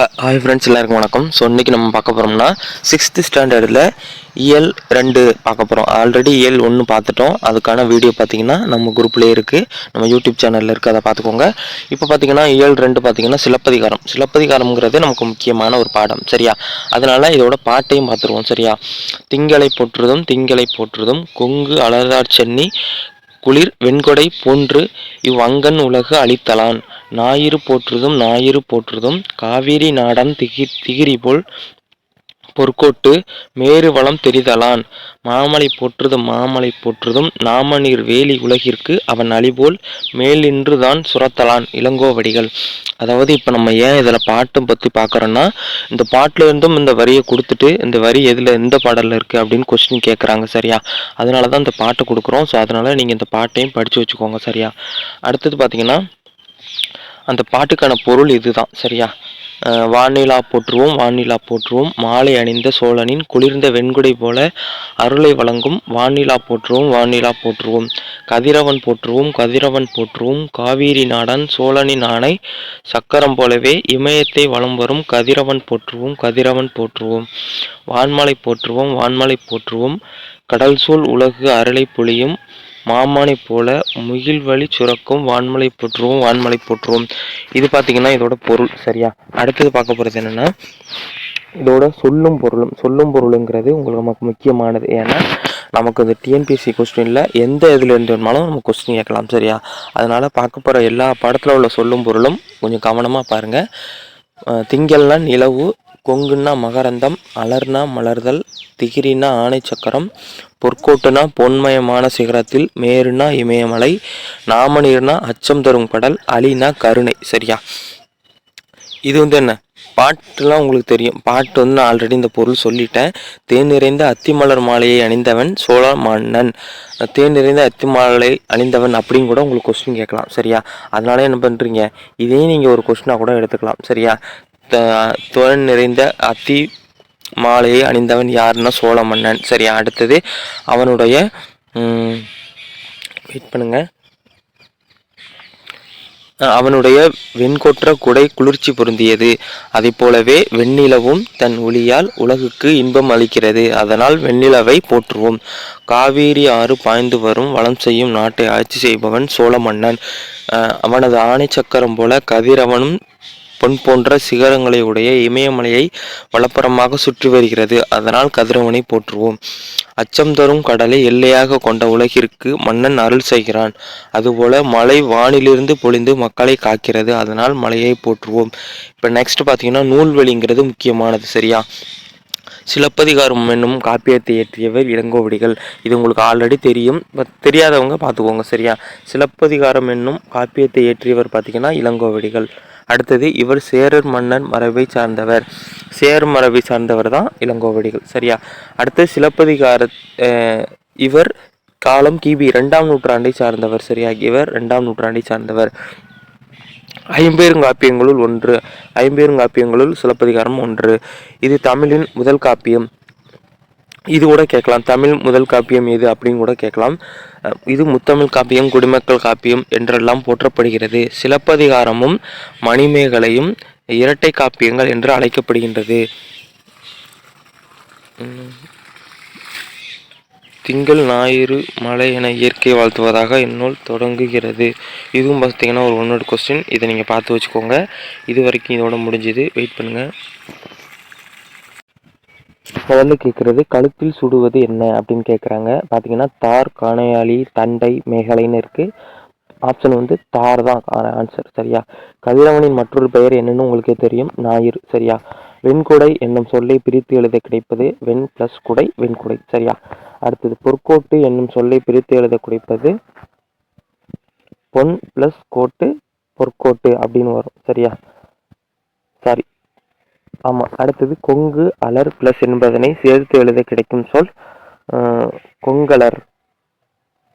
Hi friends எல்லாருக்கும் வணக்கம். So இன்றைக்கி நம்ம பார்க்க போகிறோம்னா சிக்ஸ்த்து ஸ்டாண்டர்டில் இயல் ரெண்டு பார்க்க போகிறோம் ஆல்ரெடி இயல் ஒன்று பார்த்துட்டோம். அதுக்கான வீடியோ பார்த்தீங்கன்னா நம்ம குரூப்லேயே இருக்குது நம்ம யூடியூப் சேனலில் இருக்குது அதை பார்த்துக்கோங்க. இப்போ பார்த்தீங்கன்னா இயல் ரெண்டு பார்த்தீங்கன்னா சிலப்பதிகாரம். சிலப்பதிகாரம்ங்கிறது நமக்கு முக்கியமான ஒரு பாடம் சரியா? அதனால் இதோட பாட்டையும் பார்த்துருவோம் சரியா? திங்களை போற்றுதும் திங்களை போற்றுதும் கொங்கு அலரார் சென்னி குளிர் வெண்கொடை போன்று இவ்வங்கன் உலகு அளித்தலான் ஞாயிறு போற்றுதும் ஞாயிறு போற்றுதும். காவிரி நாடன் திகி திகிரி போல் பொற்கோட்டு மேரு வளம் தெரிதலான். மாமலை போற்றுதும் மாமலை போற்றுதும். நாமநீர் வேலி உலகிற்கு அவன் அழிபோல் மேலின்று தான் சுரத்தலான் இளங்கோவடிகள். அதாவது இப்போ நம்ம ஏன் இதில் பாட்டும் பற்றி பார்க்குறோன்னா இந்த பாட்டில் இருந்தும் இந்த வரியை கொடுத்துட்டு இந்த வரி எதில் எந்த பாடலில் இருக்குது அப்படின்னு கொஸ்டின் கேட்குறாங்க சரியா? அதனால தான் இந்த பாட்டை கொடுக்குறோம். ஸோ அதனால் நீங்கள் இந்த பாட்டையும் படித்து வச்சுக்கோங்க சரியா? அடுத்தது பார்த்தீங்கன்னா அந்த பாட்டுக்கான பொருள் இதுதான் சரியா? வானிலா போற்றுவோம் வானிலா போற்றுவோம். மாலை அணிந்த சோழனின் குளிர்ந்த வெண்குடை போல அருளை வழங்கும் வானிலா போற்றுவோம் வானிலா போற்றுவோம். கதிரவன் போற்றுவோம் கதிரவன் போற்றுவோம். காவேரி நாடன் சோழனின் ஆணை சக்கரம் போலவே இமயத்தை வலம் வரும் கதிரவன் போற்றுவோம் கதிரவன் போற்றுவோம். வான்மலை போற்றுவோம் வான்மலை போற்றுவோம். கடல் சூழ் உலகு அருளை பொழியும் மாமானை போல முகில்வழி சுரக்கும் வான்மலை போற்றுவோம் வான்மலை போற்றுவோம். இது பார்த்தீங்கன்னா இதோட பொருள் சரியா? அடுத்தது பார்க்க போகிறது என்னென்னா இதோட சொல்லும் பொருளும் சொல்லும் பொருளுங்கிறது உங்களுக்கு நமக்கு முக்கியமானது. ஏன்னா நமக்கு இந்த டிஎன்பிஎஸ்சி கொஸ்டினில் எந்த இதில் இருந்து வேணுமாலும் நம்ம கொஸ்டின் கேட்கலாம் சரியா? அதனால் பார்க்க போகிற எல்லா படத்தில் உள்ள சொல்லும் பொருளும் கொஞ்சம் கவனமாக பாருங்கள் திங்கள்னா நிலவு கொங்குன்னா மகரந்தம் அலர்னா மலர்தல் திகிரினா ஆணைச்சக்கரம் பொற்கோட்டுனா பொன்மயமான சிகரத்தில் மேருனா இமயமலை நாமநீர்னா அச்சம் தரும் கடல் அலினா கருணை. சரியா? இது வந்து என்ன? பாட்டுலாம் உங்களுக்கு தெரியும். பாட்டு வந்து நான் ஆல்ரெடி இந்த பொருள் சொல்லிட்டேன். தேன் நிறைந்த அத்திமலர் மாலையை அணிந்தவன் சோழ மன்னன். தேன் நிறைந்த அத்திமாலை அணிந்தவன் அப்படின்னு கூட உங்களுக்கு கொஸ்டின் கேட்கலாம். சரியா? அதனால என்ன பண்ணுறீங்க இதையும் நீங்கள் ஒரு கொஸ்டினாக கூட எடுத்துக்கலாம். சரியா? தோழன் நிறைந்த அத்தி மாலையை அணிந்தவன் யாருன்னா சோழ மன்னன். சரியா அடுத்தது அவனுடைய வெயிட் பண்ணுங்க. அவனுடைய வெண்கொற்ற குடை குளிர்ச்சி பொருந்தியது. அதைப் போலவே வெண்ணிலவும் தன் ஒளியால் உலகுக்கு இன்பம் அளிக்கிறது. அதனால் வெண்ணிலவை போற்றுவோம். காவேரி ஆறு பாய்ந்து வரும் வளம் செய்யும் நாட்டை ஆட்சி செய்பவன் சோழ மன்னன். அஹ் அவனது ஆணை சக்கரம் போல கதிரவனும் பொன் போன்ற சிகரங்களை உடைய இமயமலையை வலப்புறமாக சுற்றி வருகிறது. அதனால் கதிரவனை போற்றுவோம். அச்சம் தரும் கடலை எல்லையாக கொண்ட உலகிற்கு மன்னன் அருள் செய்கிறான். அதுபோல மலை வானிலிருந்து பொழிந்து மக்களை காக்கிறது. அதனால் மலையை போற்றுவோம். இப்போ நெக்ஸ்ட் பார்த்தீங்கன்னா நூல்வெளிங்கிறது முக்கியமானது. சரியா? சிலப்பதிகாரம் என்னும் காப்பியத்தை இயற்றியவர் இளங்கோவடிகள். இது உங்களுக்கு ஆல்ரெடி தெரியும். தெரியாதவங்க பார்த்துக்கோங்க. சரியா? சிலப்பதிகாரம் என்னும் காப்பியத்தை இயற்றியவர் பார்த்தீங்கன்னா இளங்கோவடிகள். அடுத்தது இவர் சேரர் மன்னன் மரபை சார்ந்தவர். சேர் மரபை சார்ந்தவர் தான் இளங்கோவடிகள். சரியா? அடுத்து சிலப்பதிகார இவர் காலம் கிபி இரண்டாம் நூற்றாண்டை சார்ந்தவர். சரியா? இவர் ரெண்டாம் நூற்றாண்டை சார்ந்தவர். ஐம்பெருங்காப்பியங்களுள் ஒன்று. ஐம்பெருங்காப்பியங்களுள் சிலப்பதிகாரம் ஒன்று. இது தமிழின் முதல் காப்பியம். இது கூட கேட்கலாம். தமிழ் முதல் காப்பியம் எது அப்படின்னு கூட கேட்கலாம். இது முத்தமிழ் காப்பியம் குடிமக்கள் காப்பியம் என்றெல்லாம் போற்றப்படுகிறது. சிலப்பதிகாரமும் மணிமேகலையும் இரட்டை காப்பியங்கள் என்று அழைக்கப்படுகின்றது. திங்கள் ஞாயிறு மழை என இயற்கை வாழ்த்துவதாக இந்நூல் தொடங்குகிறது. இதுவும் பார்த்தீங்கன்னா ஒரு ஒன்னோட கொஸ்டின் இதை நீங்கள் பார்த்து வச்சுக்கோங்க. இது வரைக்கும் இதோட முடிஞ்சுது. வெயிட் பண்ணுங்கள் முதல்ல கேட்குறது கழுத்தில் சுடுவது என்ன? அப்படின்னு கேட்குறாங்க. பார்த்தீங்கன்னா தார் காணையாளி தண்டை மேகலைன்னு இருக்குது ஆப்ஷன் வந்து தார் தான் ஆன்சர் சரியா? கதிரவனின் மற்றொரு பெயர் என்னன்னு உங்களுக்கே தெரியும். ஞாயிறு. சரியா? வெண்குடை என்னும் சொல்லை பிரித்து எழுத கிடைப்பது வெண் ப்ளஸ் குடை வெண்குடை. சரியா? அடுத்தது பொற்கோட்டு என்னும் சொல்லை பிரித்து எழுத கிடைப்பது பொன் ப்ளஸ் கோட்டு பொற்கோட்டு அப்படின்னு வரும். சரியா? சாரி ஆமாம் அடுத்தது கொங்கு அலர் ப்ளஸ் என்பதனை சேர்த்து எழுத கிடைக்கும் சொல் கொங்கலர்.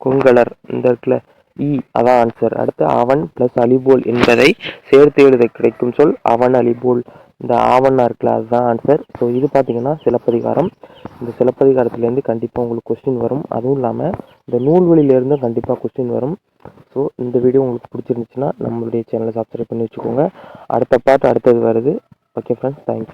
கொங்கலர் இந்த இடத்துல இ அதான் ஆன்சர் அடுத்து அவன் ப்ளஸ் அலிபோல் என்பதை சேர்த்து எழுத கிடைக்கும் சொல் அவன் அலிபோல். இந்த ஆவண்ணா இருக்குல்ல அதுதான் ஆன்சர் ஸோ இது பார்த்தீங்கன்னா சிலப்பதிகாரம். இந்த சிலப்பதிகாரத்துலேருந்து கண்டிப்பாக உங்களுக்கு கொஸ்டின் வரும். அதுவும் இல்லாமல் இந்த நூல்வழியிலேருந்தும் கண்டிப்பாக கொஸ்டின் வரும். ஸோ இந்த வீடியோ உங்களுக்கு பிடிச்சிருந்துச்சுன்னா நம்மளுடைய சேனலை சப்ஸ்கிரைப் பண்ணி வச்சுக்கோங்க. அடுத்த பாட்டு அடுத்தது வருது. Aqui é Frank Tank.